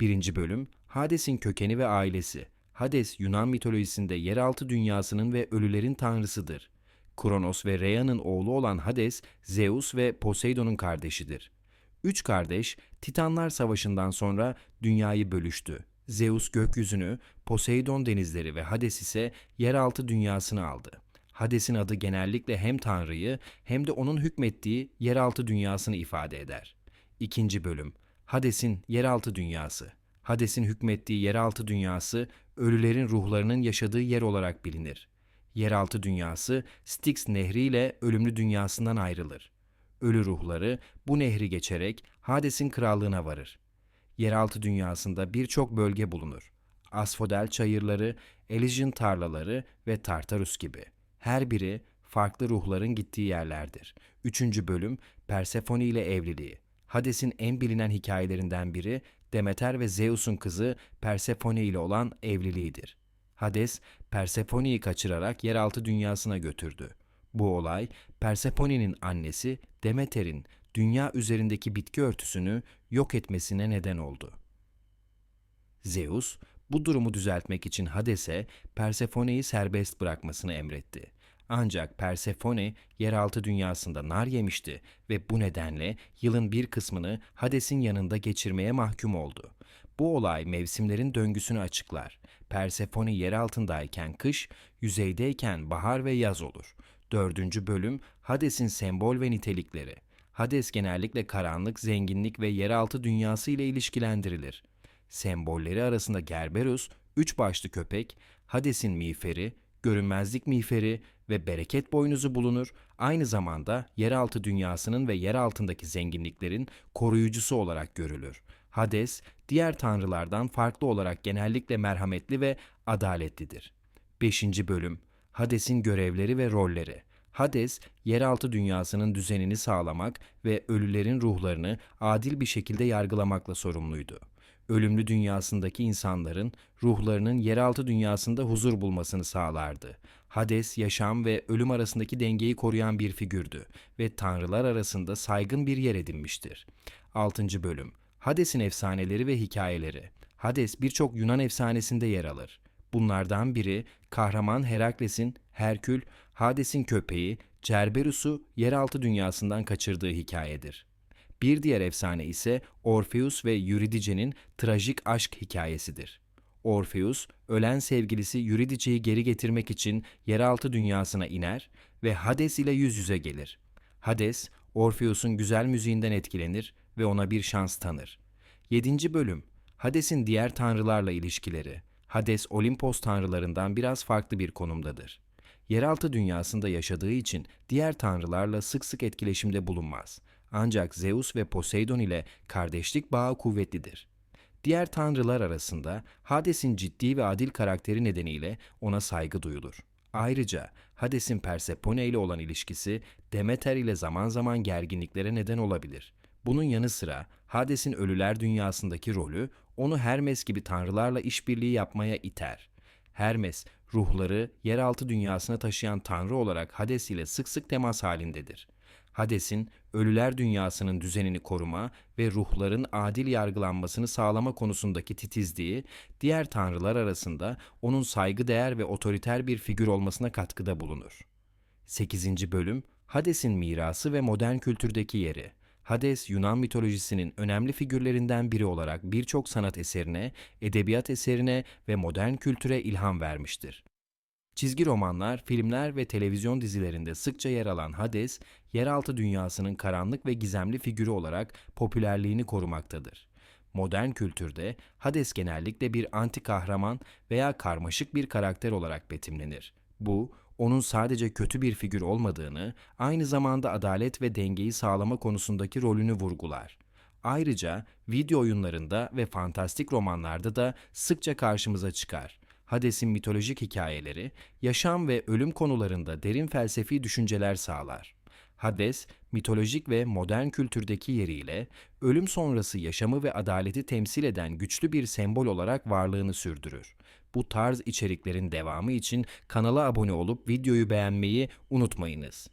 1. Bölüm Hades'in kökeni ve ailesi. Hades, Yunan mitolojisinde yeraltı dünyasının ve ölülerin tanrısıdır. Kronos ve Rhea'nın oğlu olan Hades, Zeus ve Poseidon'un kardeşidir. Üç kardeş, Titanlar Savaşı'ndan sonra dünyayı bölüştü. Zeus gökyüzünü, Poseidon denizleri ve Hades ise yeraltı dünyasını aldı. Hades'in adı genellikle hem Tanrı'yı hem de onun hükmettiği yeraltı dünyasını ifade eder. İkinci bölüm Hades'in yeraltı dünyası. Hades'in hükmettiği yeraltı dünyası ölülerin ruhlarının yaşadığı yer olarak bilinir. Yeraltı dünyası Styx nehri ile ölümlü dünyasından ayrılır. Ölü ruhları bu nehri geçerek Hades'in krallığına varır. Yeraltı dünyasında birçok bölge bulunur. Asfodel çayırları, Elysian tarlaları ve Tartarus gibi. Her biri farklı ruhların gittiği yerlerdir. Üçüncü bölüm Persefone ile evliliği. Hades'in en bilinen hikayelerinden biri Demeter ve Zeus'un kızı Persefone ile olan evliliğidir. Hades, Persefone'yi kaçırarak yeraltı dünyasına götürdü. Bu olay, Persefone'nin annesi Demeter'in dünya üzerindeki bitki örtüsünü yok etmesine neden oldu. Zeus, bu durumu düzeltmek için Hades'e Persefone'yi serbest bırakmasını emretti. Ancak Persefone yeraltı dünyasında nar yemişti ve bu nedenle yılın bir kısmını Hades'in yanında geçirmeye mahkum oldu. Bu olay mevsimlerin döngüsünü açıklar. Persefone yer altındayken kış, yüzeydeyken bahar ve yaz olur. Dördüncü bölüm Hades'in sembol ve nitelikleri. Hades genellikle karanlık, zenginlik ve yeraltı dünyası ile ilişkilendirilir. Sembolleri arasında Gerberus, üç başlı köpek, Hades'in miğferi, görünmezlik miğferi ve bereket boynuzu bulunur. Aynı zamanda yeraltı dünyasının ve yer altındaki zenginliklerin koruyucusu olarak görülür. Hades, diğer tanrılardan farklı olarak genellikle merhametli ve adaletlidir. 5. Bölüm Hades'in görevleri ve rolleri Hades, yeraltı dünyasının düzenini sağlamak ve ölülerin ruhlarını adil bir şekilde yargılamakla sorumluydu. Ölümlü dünyasındaki insanların ruhlarının yeraltı dünyasında huzur bulmasını sağlardı. Hades, yaşam ve ölüm arasındaki dengeyi koruyan bir figürdü ve tanrılar arasında saygın bir yer edinmiştir. 6. Bölüm Hades'in efsaneleri ve hikayeleri Hades birçok Yunan efsanesinde yer alır. Bunlardan biri kahraman Herakles'in Herkül, Hades'in köpeği Cerberus'u yeraltı dünyasından kaçırdığı hikayedir. Bir diğer efsane ise Orpheus ve Eurydice'nin trajik aşk hikayesidir. Orpheus, ölen sevgilisi Eurydice'yi geri getirmek için yeraltı dünyasına iner ve Hades ile yüz yüze gelir. Hades, Orpheus'un güzel müziğinden etkilenir ve ona bir şans tanır. 7. Bölüm Hades'in diğer tanrılarla ilişkileri. Hades, Olimpos tanrılarından biraz farklı bir konumdadır. Yeraltı dünyasında yaşadığı için diğer tanrılarla sık sık etkileşimde bulunmaz. Ancak Zeus ve Poseidon ile kardeşlik bağı kuvvetlidir. Diğer tanrılar arasında Hades'in ciddi ve adil karakteri nedeniyle ona saygı duyulur. Ayrıca Hades'in Persepone ile olan ilişkisi Demeter ile zaman zaman gerginliklere neden olabilir. Bunun yanı sıra Hades'in ölüler dünyasındaki rolü onu Hermes gibi tanrılarla işbirliği yapmaya iter. Hermes, ruhları yeraltı dünyasına taşıyan tanrı olarak Hades ile sık sık temas halindedir. Hades'in ölüler dünyasının düzenini koruma ve ruhların adil yargılanmasını sağlama konusundaki titizliği, diğer tanrılar arasında onun saygıdeğer ve otoriter bir figür olmasına katkıda bulunur. 8. Bölüm Hades'in mirası ve modern kültürdeki yeri. Hades, Yunan mitolojisinin önemli figürlerinden biri olarak birçok sanat eserine, edebiyat eserine ve modern kültüre ilham vermiştir. Çizgi romanlar, filmler ve televizyon dizilerinde sıkça yer alan Hades, yeraltı dünyasının karanlık ve gizemli figürü olarak popülerliğini korumaktadır. Modern kültürde Hades genellikle bir anti kahraman veya karmaşık bir karakter olarak betimlenir. Bu, onun sadece kötü bir figür olmadığını, aynı zamanda adalet ve dengeyi sağlama konusundaki rolünü vurgular. Ayrıca video oyunlarında ve fantastik romanlarda da sıkça karşımıza çıkar. Hades'in mitolojik hikayeleri, yaşam ve ölüm konularında derin felsefi düşünceler sağlar. Hades, mitolojik ve modern kültürdeki yeriyle ölüm sonrası yaşamı ve adaleti temsil eden güçlü bir sembol olarak varlığını sürdürür. Bu tarz içeriklerin devamı için kanala abone olup videoyu beğenmeyi unutmayınız.